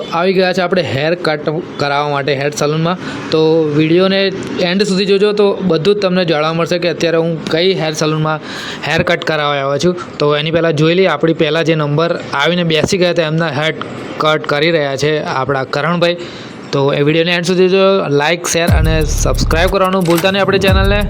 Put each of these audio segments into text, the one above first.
આવી ગયા છે આપણે હેર કટ કરાવવા માટે હેર સલૂનમાં તો વિડીયોને એન્ડ સુધી જોજો તો બધું જ તમને જાણવા મળશે કે અત્યારે હું કઈ હેર સલૂનમાં હેર કટ કરાવવા આવ્યો છું. તો એની પહેલાં જોઈ લઈએ, આપણી પહેલાં જે નંબર આવીને બેસી ગયા હતા, એમના હેર કટ કરી રહ્યા છે આપણા કરણભાઈ. તો એ વિડીયોને એન્ડ સુધી જોજો. લાઇક શેર અને સબસ્ક્રાઈબ કરવાનું ભૂલતા નહીં આપણી ચેનલને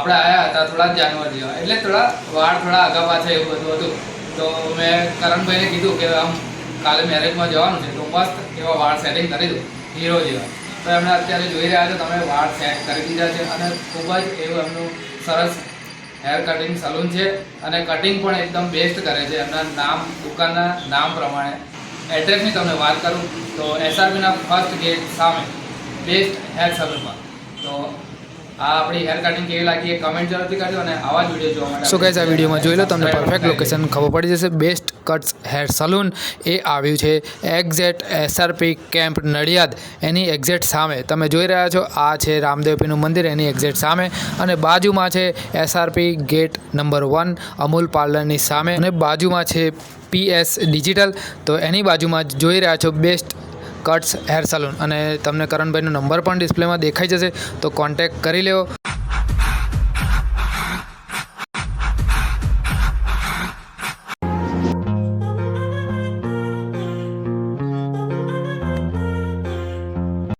આપણે આવ્યા હતા થોડા જાન્યુઆરી એટલે થોડા વાળ થોડા આગા પાછા એવું બધું હતું. તો મેં કરણભાઈને કીધું કે આમ કાલે મેરેજમાં જવાનું છે, તો મસ્ત એવા વાળ સેટિંગ કરી દઉં હીરો જેવા. તો એમણે અત્યારે જોઈ રહ્યા છો, તમે વાળ સેટ કરી દીધા છે અને ખૂબ જ એવું એમનું સરસ હેર કટિંગ સલૂન છે અને કટિંગ પણ એકદમ બેસ્ટ કરે છે. એમના નામ, દુકાનના નામ પ્રમાણે. એડ્રેસની તમને વાત કરું, તો એસઆરબીના ફર્સ્ટ ગેટ સામે બેસ્ટ હેર સલૂનમાં તો આ આપણી હેર કટિંગ કેવી લાગી એ કમેન્ટ જરૂરથી કરજો અને આવા જ વીડિયો જોવા માટે સો ગાઈઝ આ વિડીયોમાં જોઈ લો તમને પરફેક્ટ લોકેશન ખબર પડી જશે. બેસ્ટ કટ્સ હેર સલૂન એ આવ્યું છે. Exact SRP camp Nadiad. એની એક્ઝેટ સામે. તમે જોઈ રહ્યા છો આ છે રામદેવપીનું મંદિર એની એક્ઝેટ સામે. અને બાજુમાં છે SRP gate number one Amul પાર્લરની સામે. અને બાજુમાં છે પીએસ ડિજિટલ તો એની બાજુમાં જોઈ રહ્યા છો બેસ્ટ કટ્સ હેર સલૂન અને તમને કરણભાઈનો નંબર પણ ડિસ્પ્લેમાં દેખાઈ જશે, તો કોન્ટેક કરી લેવો